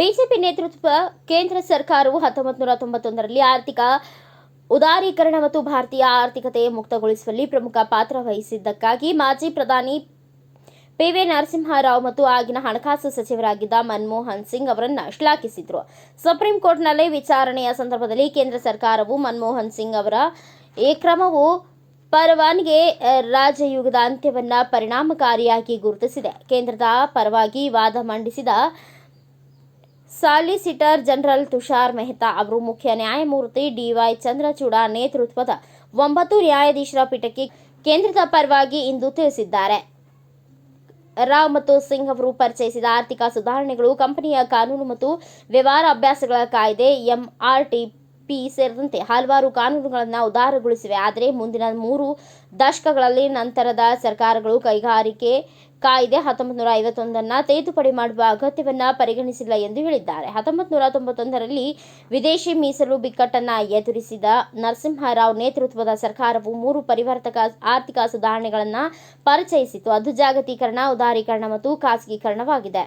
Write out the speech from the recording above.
ನೇತೃತ್ವ ಕೇಂದ್ರ ಸರ್ಕಾರವು ಹತ್ತೊಂಬತ್ತು ನೂರ ತೊಂಬತ್ತೊಂದರಲ್ಲಿ ಆರ್ಥಿಕ ಉದಾರೀಕರಣ ಮತ್ತು ಭಾರತೀಯ ಆರ್ಥಿಕತೆ ಮುಕ್ತಗೊಳಿಸುವಲ್ಲಿ ಪ್ರಮುಖ ಪಾತ್ರ ವಹಿಸಿದ್ದಕ್ಕಾಗಿ ಮಾಜಿ ಪ್ರಧಾನಿ ಪಿವಿ ನರಸಿಂಹರಾವ್ ಮತ್ತು ಆಗಿನ ಹಣಕಾಸು ಸಚಿವರಾಗಿದ್ದ ಮನಮೋಹನ್ ಸಿಂಗ್ ಅವರನ್ನು ಶ್ಲಾಘಿಸಿದರು. ಸುಪ್ರೀಂ ಕೋರ್ಟ್ನಲ್ಲಿ ವಿಚಾರಣೆಯ ಸಂದರ್ಭದಲ್ಲಿ ಕೇಂದ್ರ ಸರ್ಕಾರವು ಮನಮೋಹನ್ ಸಿಂಗ್ ಅವರ ಈ ಕ್ರಮವು ಪರವಾನಿಗೆ ರಾಜಯುಗದ ಅಂತ್ಯವನ್ನು ಪರಿಣಾಮಕಾರಿಯಾಗಿ ಗುರುತಿಸಿದೆ. ಕೇಂದ್ರದ ಪರವಾಗಿ ವಾದ ಮಂಡಿಸಿದ ಸಾಲಿಸಿಟರ್ ಜನರಲ್ ತುಷಾರ್ ಮೆಹ್ತಾ ಅವರು ಮುಖ್ಯ ನ್ಯಾಯಮೂರ್ತಿ ಡಿವೈ ಚಂದ್ರಚೂಡ ನೇತೃತ್ವದ ಒಂಬತ್ತು ನ್ಯಾಯಾಧೀಶರ ಪೀಠಕ್ಕೆ ಕೇಂದ್ರದ ಪರವಾಗಿ ಇಂದು ತಿಳಿಸಿದ್ದಾರೆ. ರಾವ್ ಮತ್ತು ಸಿಂಗ್ ಅವರು ಪರಿಚಯಿಸಿದ ಆರ್ಥಿಕ ಸುಧಾರಣೆಗಳು ಕಂಪನಿಯ ಕಾನೂನು ಮತ್ತು ವ್ಯವಹಾರ ಅಭ್ಯಾಸಗಳ ಕಾಯ್ದೆ ಎಂಆರ್ಟಿಪಿ ಸೇರಿದಂತೆ ಹಲವಾರು ಕಾನೂನುಗಳನ್ನು ಉದಾರಗೊಳಿಸಿವೆ. ಆದರೆ ಮುಂದಿನ ಮೂರು ದಶಕಗಳಲ್ಲಿ ನಂತರದ ಸರ್ಕಾರಗಳು ಕೈಗಾರಿಕೆ ಕಾಯ್ದೆ ಹತ್ತೊಂಬತ್ತು ನೂರ ಐವತ್ತೊಂದನ್ನು ತಿದ್ದುಪಡಿ ಮಾಡುವ ಅಗತ್ಯವನ್ನು ಪರಿಗಣಿಸಿಲ್ಲ ಎಂದು ಹೇಳಿದ್ದಾರೆ. ಹತ್ತೊಂಬತ್ತು ನೂರ ತೊಂಬತ್ತೊಂದರಲ್ಲಿ ವಿದೇಶಿ ಮೀಸಲು ಬಿಕ್ಕಟ್ಟನ್ನು ಎದುರಿಸಿದ ನರಸಿಂಹರಾವ್ ನೇತೃತ್ವದ ಸರ್ಕಾರವು ಮೂರು ಪರಿವರ್ತಕ ಆರ್ಥಿಕ ಸುಧಾರಣೆಗಳನ್ನು ಪರಿಚಯಿಸಿತು ಅದು ಜಾಗತೀಕರಣ, ಉದಾರೀಕರಣ ಮತ್ತು ಖಾಸಗೀಕರಣವಾಗಿದೆ.